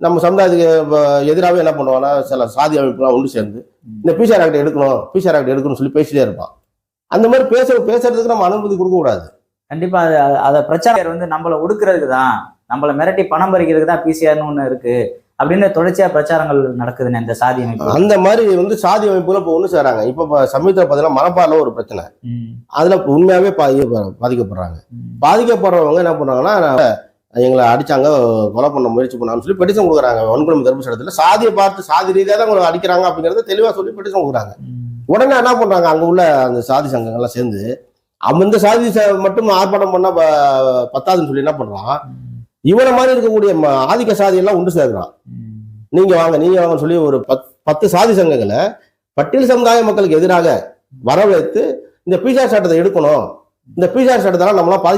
நம்ம சமுதாயத்துக்கு எதிராகவே என்ன பண்ணுவாங்கன்னா சில சாதி அமைப்புலாம் ஒன்று சேர்ந்து இந்த பிசிஆர் ஆக்ட் எடுக்கணும் பிசிஆர் ஆக்ட் எடுக்கணும்னு சொல்லி பேசிட்டே இருப்பான். அந்த மாதிரி பேச பேசுறதுக்கு நம்ம அனுமதி கொடுக்க கூடாது கண்டிப்பா அது அது- பிரச்சாரம் வந்து நம்மளை ஒடுக்குறதுக்கு தான் நம்மளை மிரட்டி பணம் பறிக்கிறதுக்கு தான் பிசிஆர்னு ஒண்ணு இருக்கு அப்படின்னு தொடர்ச்சியா பிரச்சாரங்கள் நடக்குதுன்னு இந்த சாதி அமைப்பு. அந்த மாதிரி வந்து சாதி அமைப்புல இப்போ ஒன்று சேராங்க இப்போ சமீபத்தில் பார்த்தீங்கன்னா மணப்பாறையில் ஒரு பிரச்சனை. அதுல உண்மையாவே பாதி- பாதிக்கப்படுறாங்க. பாதிக்கப்படுறவங்க என்ன பண்றாங்கன்னா எங்களை அடிச்சாங்க கொலை பண்ண முயற்சி பண்ணான்னு சொல்லி பெட்டிஷன் கொடுக்குறாங்க. வன்கொடுமை தடுப்பு சட்டத்தில் சாதியை பார்த்து சாதி ரீதியாக தான் உங்களை அடிக்கிறாங்க அப்படிங்கறத தெளிவா சொல்லி பெட்டிஷன் கொடுக்குறாங்க. உடனே என்ன பண்றாங்க? அங்க உள்ள அந்த சாதி சங்கங்கள்லாம் சேர்ந்து அவன் இந்த சாதி மட்டும் ஆர்ப்பாட்டம் பண்ணா பத்தாதுன்னு சொல்லி என்ன பண்றான்? இவனை மாதிரி இருக்கக்கூடிய ஆதிக்க சாதி எல்லாம் உண்டு சேர்க்கிறான். நீங்கள் நீங்க வாங்க நீங்க வாங்கன்னு சொல்லி ஒரு பத் பத்து சாதி சங்கங்களை பட்டியல் சமுதாய மக்களுக்கு எதிராக வரவழைத்து இந்த பிசார் சட்டத்தை எடுக்கணும். இந்த பிசார் சட்டத்தெல்லாம் நம்மளாம் பாதி